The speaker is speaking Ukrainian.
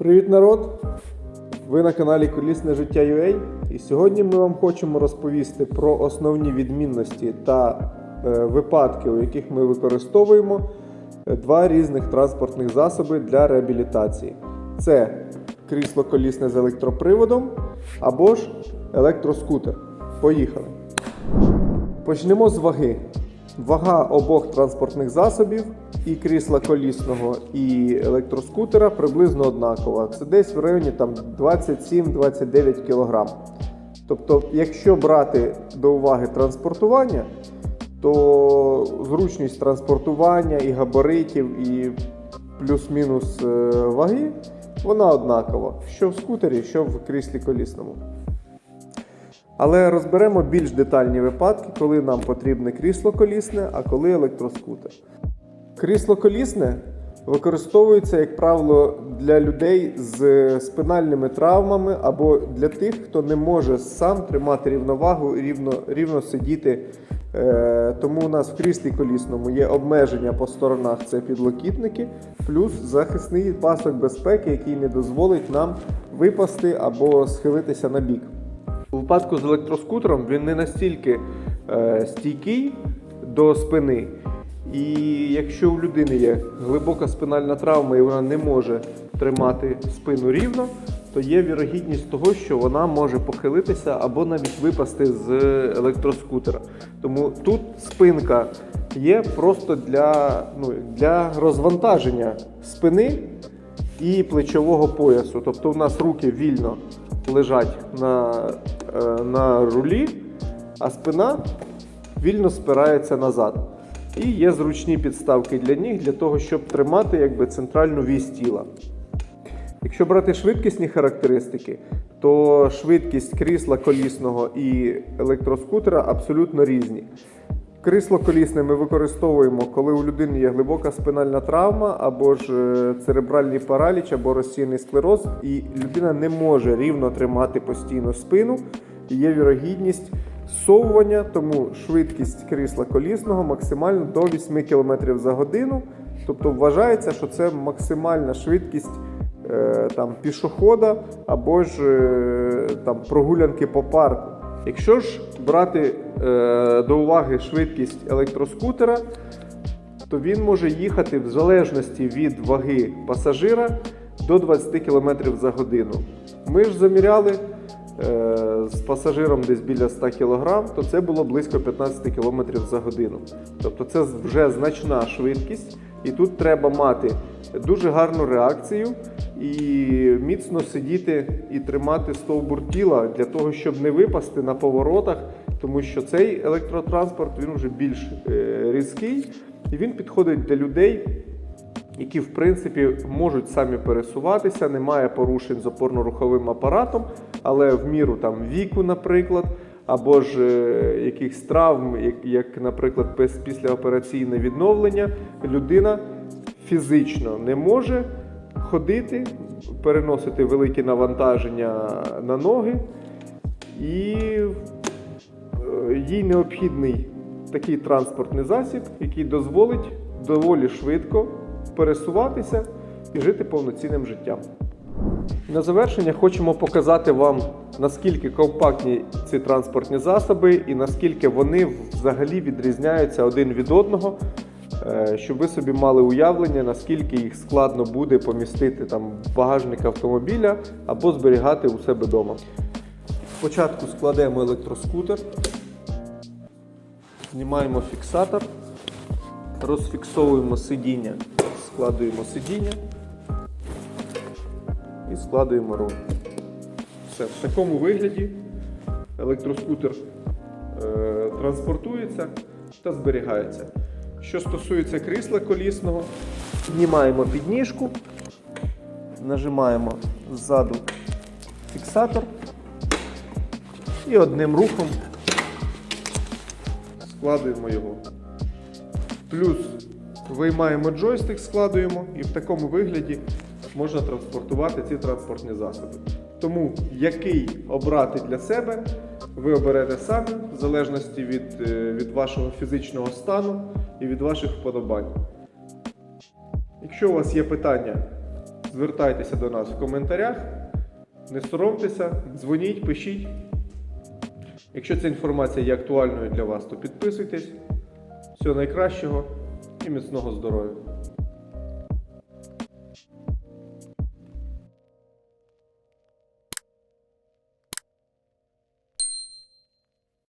Привіт, народ! Ви на каналі Колісне життя UA і сьогодні ми вам хочемо розповісти про основні відмінності та е, випадки, у яких ми використовуємо е, два різних транспортних засоби для реабілітації. Це крісло колісне з електроприводом або ж електроскутер. Поїхали! Почнемо з ваги. Вага обох транспортних засобів і крісла колісного, і електроскутера приблизно однакова. Це десь в районі там 27-29 кг. Тобто, якщо брати до уваги транспортування, то зручність транспортування і габаритів, і плюс-мінус е, ваги, вона однакова. Що в скутері, що в кріслі колісному. Але розберемо більш детальні випадки, коли нам потрібне крісло колісне, а коли електроскутер. Крісло колісне використовується, як правило, для людей з спинальними травмами або для тих, хто не може сам тримати рівновагу рівно, рівно сидіти. Е, Тому у нас в кріслі колісному є обмеження по сторонах, це підлокітники, плюс захисний пасок безпеки, який не дозволить нам випасти або схилитися на бік. У випадку з електроскутером він не настільки е, стійкий до спини. І якщо у людини є глибока спинальна травма і вона не може тримати спину рівно, то є вірогідність того, що вона може похилитися або навіть випасти з електроскутера. Тому тут спинка є просто для, ну, для розвантаження спини і плечового поясу. Тобто у нас руки вільно лежать на, е, на рулі, а спина вільно спирається назад. І є зручні підставки для ніг для того, щоб тримати якби, центральну вісь тіла. Якщо брати швидкісні характеристики, то швидкість крісла колісного і електроскутера абсолютно різні. Крісло колісне ми використовуємо, коли у людини є глибока спинальна травма, або ж е, церебральний параліч, або розсійний склероз, і людина не може рівно тримати постійно спину. І є вірогідність зсовування, тому швидкість крісла колісного максимально до 8 км за годину. Тобто вважається, що це максимальна швидкість е, там, пішохода або ж е, там, прогулянки по парку. Якщо ж брати е, до уваги швидкість електроскутера, то він може їхати в залежності від ваги пасажира до 20 км за годину. Ми ж заміряли е, з пасажиром десь біля 100 кг, то це було близько 15 км за годину. Тобто це вже значна швидкість, і тут треба мати дуже гарну реакцію і міцно сидіти і тримати стовбур тіла для того, щоб не випасти на поворотах, тому що цей електротранспорт він вже більш е, різкий. І він підходить для людей, які в принципі можуть самі пересуватися, немає порушень з опорно-руховим апаратом, але в міру там віку, наприклад, або ж е, якихось травм, як, наприклад, післяопераційне відновлення, людина фізично не може ходити, переносити великі навантаження на ноги, і е, їй необхідний такий транспортний засіб, який дозволить доволі швидко пересуватися і жити повноцінним життям. На завершення хочемо показати вам, наскільки компактні ці транспортні засоби і наскільки вони взагалі відрізняються один від одного, е, щоб ви собі мали уявлення, наскільки їх складно буде помістити там в багажник автомобіля або зберігати у себе вдома. Спочатку складемо електроскутер, знімаємо фіксатор, розфіксовуємо сидіння, складуємо сидіння і складуємо руль. Все, в такому вигляді електроскутер е, транспортується та зберігається. Що стосується крісла колісного, піднімаємо підніжку, нажимаємо ззаду фіксатор і одним рухом складуємо його. Плюс виймаємо джойстик, складуємо і в такому вигляді можна транспортувати ці транспортні засоби. Тому який обрати для себе, ви оберете самі, в залежності від, е, від вашого фізичного стану і від ваших вподобань. Якщо у вас є питання Звертайтеся до нас в коментарях, не соромтеся, дзвоніть, пишіть. Якщо ця інформація є актуальною для вас, то підписуйтесь. Всього найкращого і міцного здоров'я!